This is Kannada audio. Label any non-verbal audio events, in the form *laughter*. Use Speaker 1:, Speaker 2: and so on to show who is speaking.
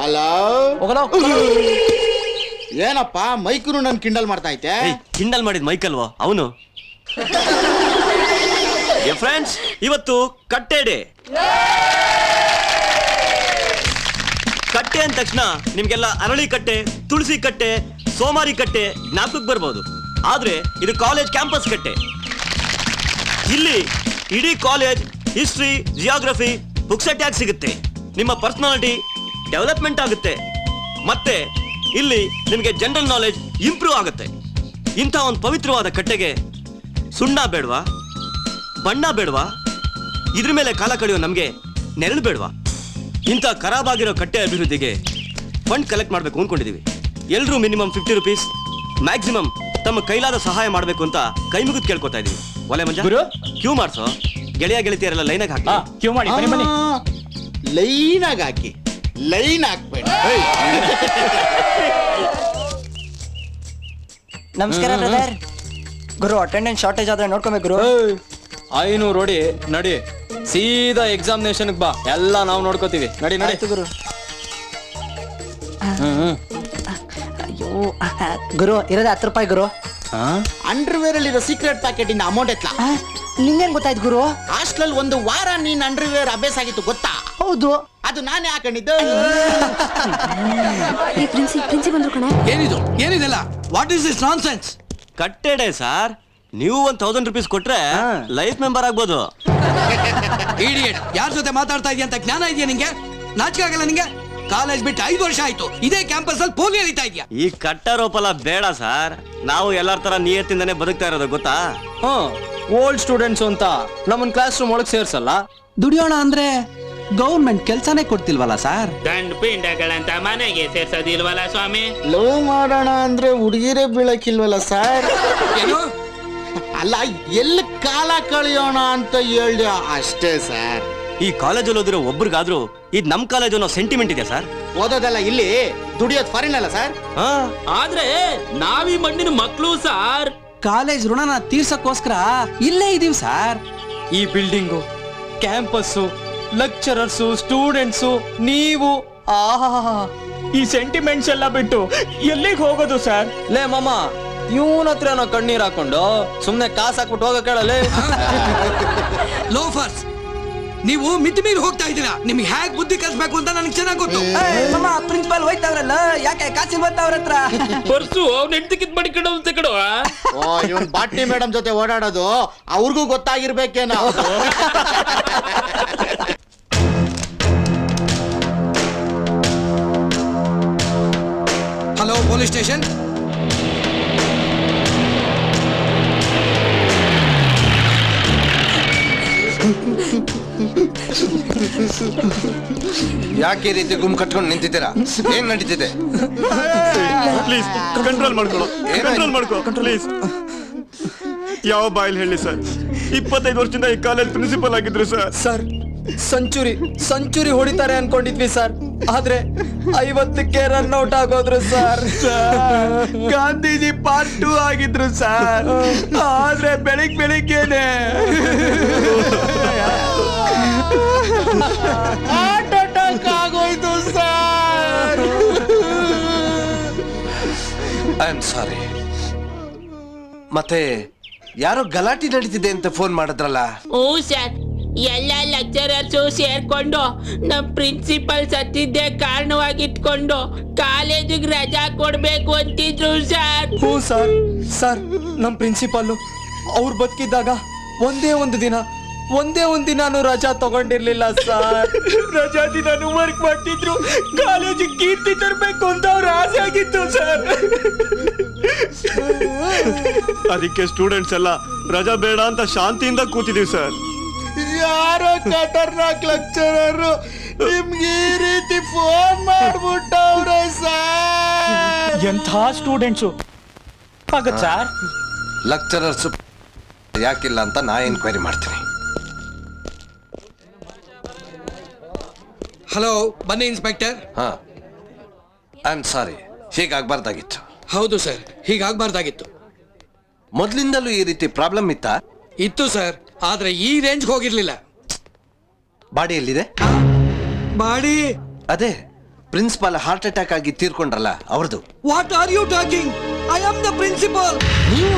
Speaker 1: ಹಲೋ
Speaker 2: ಹೋಗಲೋ?
Speaker 1: ಏನಪ್ಪ ಮೈಕ್ರು ನನ್ ಕಿಂಡಲ್ ಮಾಡ್ತಾ ಐತೆ
Speaker 3: ಕಿಂಡಲ್ ಮಾಡಿದ್ ಮೈಕಲ್ವಾ? ಅವನು? *laughs* ಫ್ರೆಂಡ್ಸ್ ಇವತ್ತು ಕಟ್ಟೆ ಡೇ. ಕಟ್ಟೆ ಅಂದ ತಕ್ಷಣ ನಿಮ್ಗೆಲ್ಲ ಅರಳಿ ಕಟ್ಟೆ ತುಳಸಿ ಕಟ್ಟೆ ಸೋಮಾರಿ ಕಟ್ಟೆ ಜ್ಞಾಪಕಕ್ಕೆ ಬರ್ಬೋದು. ಆದ್ರೆ ಇದು ಕಾಲೇಜ್ ಕ್ಯಾಂಪಸ್ ಕಟ್ಟೆ. ಇಲ್ಲಿ ಇಡೀ college history geography books attack ಸಿಗುತ್ತೆ. ನಿಮ್ಮ ಪರ್ಸನಾಲಿಟಿ ಡೆವಲಪ್ಮೆಂಟ್ ಆಗುತ್ತೆ. ಮತ್ತೆ ಇಲ್ಲಿ ನಿಮಗೆ ಜನರಲ್ ನಾಲೆಜ್ ಇಂಪ್ರೂವ್ ಆಗುತ್ತೆ. ಇಂಥ ಒಂದು ಪವಿತ್ರವಾದ ಕಟ್ಟೆಗೆ ಸುಣ್ಣ ಬೇಡವಾ? ಬಣ್ಣ ಬೇಡವಾ? ಇದ್ರ ಮೇಲೆ ಕಾಲ ಕಳೆಯೋ ನಮಗೆ ನೆರಳು ಬೇಡವಾ? ಇಂಥ ಖರಾಬಾಗಿರೋ ಕಟ್ಟೆ ಅಭಿವೃದ್ಧಿಗೆ ಫಂಡ್ ಕಲೆಕ್ಟ್ ಮಾಡಬೇಕು ಅಂದ್ಕೊಂಡಿದ್ದೀವಿ ಎಲ್ಲರೂ ಮಿನಿಮಮ್ ಫಿಫ್ಟಿ ರುಪೀಸ್ ಮ್ಯಾಕ್ಸಿಮಮ್ ತಮ್ಮ ಕೈಲಾದ ಸಹಾಯ ಮಾಡಬೇಕು ಅಂತ ಕೈ ಮುಗಿದು ಕೇಳ್ಕೊತಾ ಇದ್ದೀವಿ ಒಲೆ ಮಂಜ? ಕ್ಯೂ ಮಾಡ್ಸೋ? ಗೆಳೆಯ ಗೆಳತಿಯರೆಲ್ಲ ಲೈನಾಗಿ ಹಾಕಿ.
Speaker 2: ಕ್ಯೂ ಮಾಡಿ ಬನ್ನಿ ಬನ್ನಿ.
Speaker 1: ಲೈನ್ ಆಗಿ ಹಾಕಿ. ಲೈನ್ ಹಾಕ್ಬೇಡಿ.
Speaker 4: ನಮಸ್ಕಾರ ಬ್ರದರ್ ಗುರು ಅಟೆಂಡೆನ್ಸ್ ಶಾರ್ಟೇಜ್ ಆದ್ರೆ ನೋಡ್ಕೊಬೇಕು ಗುರು.
Speaker 2: ಐನೂರು ನೋಡಿ ನಡಿ. ಸೀದಾ ಎಕ್ಸಾಮಿನೇಷನ್ ಬಾ. ಎಲ್ಲ ನಾವು ನೋಡ್ಕೋತೀವಿ. ನಡಿ ನಡಿ.
Speaker 4: ಆಯ್ತು ಗುರು. ಅಯ್ಯೋ ಗುರು ಇರೋದೇ ಹತ್ತು ರೂಪಾಯಿ ಗುರು.
Speaker 1: ಅಂಡರ್ವೇರ್ ಅಲ್ಲಿರೋ ಸೀಕ್ರೆಟ್ ಪ್ಯಾಕೆಟ್ ಇಂದ ಅಮೌಂಟ್ ಎತ್ಲಾ
Speaker 4: ನಿಂಗೇನ್ ಗೊತ್ತಾಯ್ತು ಗುರು?
Speaker 1: ಹಾಸ್ಟೆಲ್ ಒಂದು ವಾರ ನೀನ್ ಅಂಡರ್ವೇರ್ ಅಭ್ಯಾಸ ಆಗಿತ್ತು ಗೊತ್ತಾ?
Speaker 4: ಹೌದು.
Speaker 1: ಅದು ನಾನೇ ಹಾಕೊಂಡಿದ್ದು.
Speaker 5: ಏ ಪ್ರಿನ್ಸಿ ಪ್ರಿನ್ಸಿ ಬಂದ್ರು ಕಣೆ.
Speaker 6: ಏನಿದು? ಏನಿದೆಲ್ಲ? What is this nonsense
Speaker 3: ಕಟ್ಟೆ ಡೇ ಸರ್ ನೀವು ಒಂದ್ ತೌಸಂಡ್ ರುಪೀಸ್ ಕೊಟ್ರೆ ಲೈಫ್ ಮೆಂಬರ್ ಆಗ್ಬೋದು.
Speaker 6: ಇಡಿಯಟ್ ಯಾರ ಜೊತೆ ಮಾತಾಡ್ತಾ ಇದೆಯಾ ಅಂತ ಜ್ಞಾನ ಇದೆಯಾ ನಿಂಗೆ? ನಾಚಿಕೆ ಆಗಲ್ಲ ನಿಂಗೆ? ಕಾಲೇಜ್ ಬಿಟ್ಟು ಐದು ವರ್ಷ ಆಯ್ತು. ಇದೇ ಕ್ಯಾಂಪಸ್ ಅಲ್ಲಿ ಪೋಲಿ ಎಳಿತಾ ಇದೆಯಾ?
Speaker 3: ಈ ಕಟ್ಟಾರೋಪಲ ಬೇಡ ಸರ್. ನಾವು ಎಲ್ಲರ ತರ ನಿಯತ್ತಿಂದನೇ ಬದುಕ್ತಾ ಇರೋದು ಗೊತ್ತಾ?
Speaker 2: ಹ್ಮ್ ಓಲ್ಡ್ ಸ್ಟೂಡೆಂಟ್ಸ್ ಅಂತ ನಮ್ಮನ್ ಕ್ಲಾಸ್ ರೂಮ್ ಒಳಗೆ ಸೇರ್ಸಲ್ಲ?
Speaker 6: ದುಡಿಯೋಣ ಅಂದ್ರೆ ಗೌರ್ಮೆಂಟ್ ಕೆಲ್ಸನೇ ಕೊಡ್ತಿಲ್ವಲ್ಲ ಸರ್?
Speaker 7: ಗಂಡು ಪಿಂಡಗಳಂತ ಮನೆಗೆ ಸೇರ್ಸೋದಿಲ್ವಲ್ಲ ಸ್ವಾಮಿ?
Speaker 1: ಲವ್ ಮಾಡೋಣ ಅಂದ್ರೆ ಹುಡುಗಿರೇ ಬೀಳಕ್ಕಿಲ್ವಲ್ಲ ಸರ್?
Speaker 6: ಏನು?
Speaker 1: ಅಲ್ಲ ಎಲ್ಲಿ ಕಾಲ ಕಳೆಯೋಣ ಅಂತ ಹೇಳ್ದೆ ಅಷ್ಟೇ ಸರ್.
Speaker 3: ಈ ಕಾಲೇಜಲ್ಲಿ ಓದಿರೋ ಒಬ್ರಿಗಾದ್ರೂ ಇದು ನಮ್ ಕಾಲೇಜ್ ಅನ್ನೋ ಸೆಂಟಿಮೆಂಟ್ ಇದೆ ಸರ್.
Speaker 1: ಓದೋದೆಲ್ಲ ಇಲ್ಲಿ ದುಡಿಯೋದ್ ಫಾರಿನ್ ಅಲ್ಲ ಸರ್?
Speaker 3: ಹಾ.
Speaker 7: ಆದ್ರೆ ನಾವಿ ಮಣ್ಣಿನ ಮಕ್ಕಳು ಸಾರ್.
Speaker 6: ಕಾಲೇಜ್ ಋಣನ ತೀರ್ಸಕ್ಕೋಸ್ಕರ ಇಲ್ಲೇ ಇದೀವಿ ಸರ್.
Speaker 2: ಈ ಬಿಲ್ಡಿಂಗು ಕ್ಯಾಂಪಸ್ಸು ಲೆಕ್ಚರರ್ಸು ಸ್ಟೂಡೆಂಟ್ಸು ನೀವು. ಆಹಾ. ಈ ಸೆಂಟಿಮೆಂಟ್ಸ್ ಎಲ್ಲ ಬಿಟ್ಟು ಎಲ್ಲಿಗೆ ಹೋಗೋದು ಸರ್? ಲೇ ಮಾಮ ಇವನ ಹತ್ರ ಕಣ್ಣೀರ್ ಹಾಕೊಂಡು ಸುಮ್ನೆ ಕಾಸು ಹಾಕ್ಬಿಟ್ಟು ಹೋಗೋ ಲೋ
Speaker 6: ಲೋಫರ್ಸ್ ನೀವು ಮಿತಿ ಮೀರಿ ಹೋಗ್ತಾ ಇದ್ದೀರಾ? ನಿಮ್ಗೆ ಹೇಗ್ ಬುದ್ಧಿ ಕಲಿಸ್ಬೇಕು ಅಂತ ನನಗೆ ಚೆನ್ನಾಗಿ ಗೊತ್ತು.
Speaker 4: ಪ್ರಿನ್ಸಿಪಾಲ್ ಹೋಯ್ತವ್ರಲ್ಲ ಯಾಕೆ ಕಾಸಿ ಅವ್ರ ಹತ್ರ?
Speaker 7: ಪರ್ಸು ಅವ್ನ ಹೆಂಡತಿಕಿದ್ ಮಡಿಕಡ ಅಂತ ಕಡುವ
Speaker 1: ಓ ಇವನ್ ಬಾಟ್ನಿ ಮೇಡಮ್ ಜೊತೆ ಓಡಾಡೋದು ಅವ್ರಿಗೂ ಗೊತ್ತಾಗಿರ್ಬೇಕೇನೋ.
Speaker 6: ಹಲೋ ಪೊಲೀಸ್ ಸ್ಟೇಷನ್
Speaker 8: ಯಾಕೆ ಈ ರೀತಿ ಗುಮ್ ಕಟ್ಕೊಂಡು ನಿಂತಿದ್ದೀರಾ? ಏನ್ ನಡೀತಿದೆ?
Speaker 3: ಪ್ಲೀಸ್ ಕಂಟ್ರೋಲ್ ಮಾಡ್ಕೊಳ್ಳೋ. ಕಂಟ್ರೋಲ್ ಮಾಡ್ಕೋ. ಪ್ಲೀಸ್ ಯಾವ ಬಾಯಲ್ಲಿ ಹೇಳಿ ಸರ್ ಇಪ್ಪತ್ತೈದು ವರ್ಷದಿಂದ ಈ ಕಾಲೇಜ್ ಪ್ರಿನ್ಸಿಪಲ್ ಆಗಿದ್ರು ಸರ್
Speaker 2: ಸರ್ ಸಂಚುರಿ ಸೆಂಚುರಿ ಹೊಡಿತಾರೆ ಅನ್ಕೊಂಡಿದ್ವಿ ಸರ್ ಆದ್ರೆ ಐವತ್ತಕ್ಕೆ ರನ್ ಔಟ್ ಆಗೋದ್ರು ಸರ್ ಗಾಂಧೀಜಿ ಪಾರ್ಟ್ ಟೂ ಆಗಿದ್ರು ಸರ್ ಆದ್ರೆ ಬೆಳಿಗ್ ಬೆಳಿಗ್ಗೆನೆ.
Speaker 1: ಹಾರ್ಟ್ ಅಟ್ಯಾಕ್ ಆಗೋಯ್ತು ಸರ್
Speaker 8: ಐ ಆಮ್ ಸಾರಿ ಮತ್ತೆ ಯಾರೋ ಗಲಾಟೆ ನಡೀತಿದೆ ಅಂತ ಫೋನ್ ಮಾಡಿದ್ರಲ್ಲ?
Speaker 7: ಓ ಸರ್ ಎಲ್ಲ ಲೆಕ್ಚರರ್ಸು ಸೇರ್ಕೊಂಡು ನಮ್ಮ ಪ್ರಿನ್ಸಿಪಲ್ ಸತ್ತಿದ್ದೆ ಕಾರಣವಾಗಿಟ್ಕೊಂಡು ಕಾಲೇಜಿಗೆ ರಜಾ ಕೊಡ್ಬೇಕು ಅಂತಿದ್ರು ಸರ್
Speaker 2: ಹ್ಞೂ ಸರ್ ಸರ್ ನಮ್ಮ ಪ್ರಿನ್ಸಿಪಾಲು ಅವ್ರು ಬದುಕಿದ್ದಾಗ ಒಂದೇ ಒಂದು ದಿನ ಒಂದೇ ಒಂದು ದಿನಾನು ರಜಾ ತಗೊಂಡಿರ್ಲಿಲ್ಲ ಸರ್ *laughs* ರಜಾ ದಿನಾನು ವರ್ಕ್ ಮಾಡ್ತಿದ್ರು. ಕಾಲೇಜಿಗೆ ಕೀರ್ತಿ ತರಬೇಕು ಅಂತ ಅವ್ರ ಆಸೆ ಆಗಿತ್ತು ಸರ್ *laughs*
Speaker 3: ಅದಕ್ಕೆ ಸ್ಟೂಡೆಂಟ್ಸ್ ಎಲ್ಲ ರಜಾ ಬೇಡ ಅಂತ ಶಾಂತಿಯಿಂದ ಕೂತಿದೀವಿ ಸರ್
Speaker 1: ಯಾರೋ ಖತರ್ನಾಕ್ ಲೆಕ್ಚರರು ನಿಮ್ಗೆ ಈ ರೀತಿ ಫೋನ್ ಮಾಡ್ಬಿಟ್ಟವ್ರೆ ಸರ್
Speaker 2: ಎಂಥ ಸ್ಟೂಡೆಂಟ್ಸು ಆಗತ್ ಸರ್
Speaker 8: ಲೆಕ್ಚರರ್ಸ್ ಯಾಕಿಲ್ಲ ಅಂತ ನಾ ಎನ್ಕ್ವೈರಿ ಮಾಡ್ತೀನಿ.
Speaker 6: ಹಲೋ ಬನ್ನಿ ಇನ್ಸ್ಪೆಕ್ಟರ್
Speaker 8: ಹಾ. ಐ ಆಮ್ ಸಾರಿ ಹೀಗಾಗಬಾರ್ದಾಗಿತ್ತು.
Speaker 6: ಹೌದು ಸರ್ ಹೀಗಾಗಬಾರ್ದಾಗಿತ್ತು.
Speaker 8: ಮೊದಲಿಂದಲೂ ಈ ರೀತಿ ಪ್ರಾಬ್ಲಮ್ ಇತ್ತಾ?
Speaker 6: ಇತ್ತು ಸರ್ ಆದ್ರೆ ಈ ರೇಂಜ್ ಹೋಗಿರ್ಲಿಲ್ಲ.
Speaker 8: ಬಾಡಿ ಎಲ್ಲಿದೆ?
Speaker 6: ಬಾಡಿ.
Speaker 8: ಅದೇ ಪ್ರಿನ್ಸಿಪಾಲ್ ಹಾರ್ಟ್ ಅಟ್ಯಾಕ್ ಆಗಿ ತೀರ್ಕೊಂಡ್ರಲ್ಲ ಅವ್ರದ್ದು.
Speaker 6: What are you talking I am the principal
Speaker 2: ನೀವು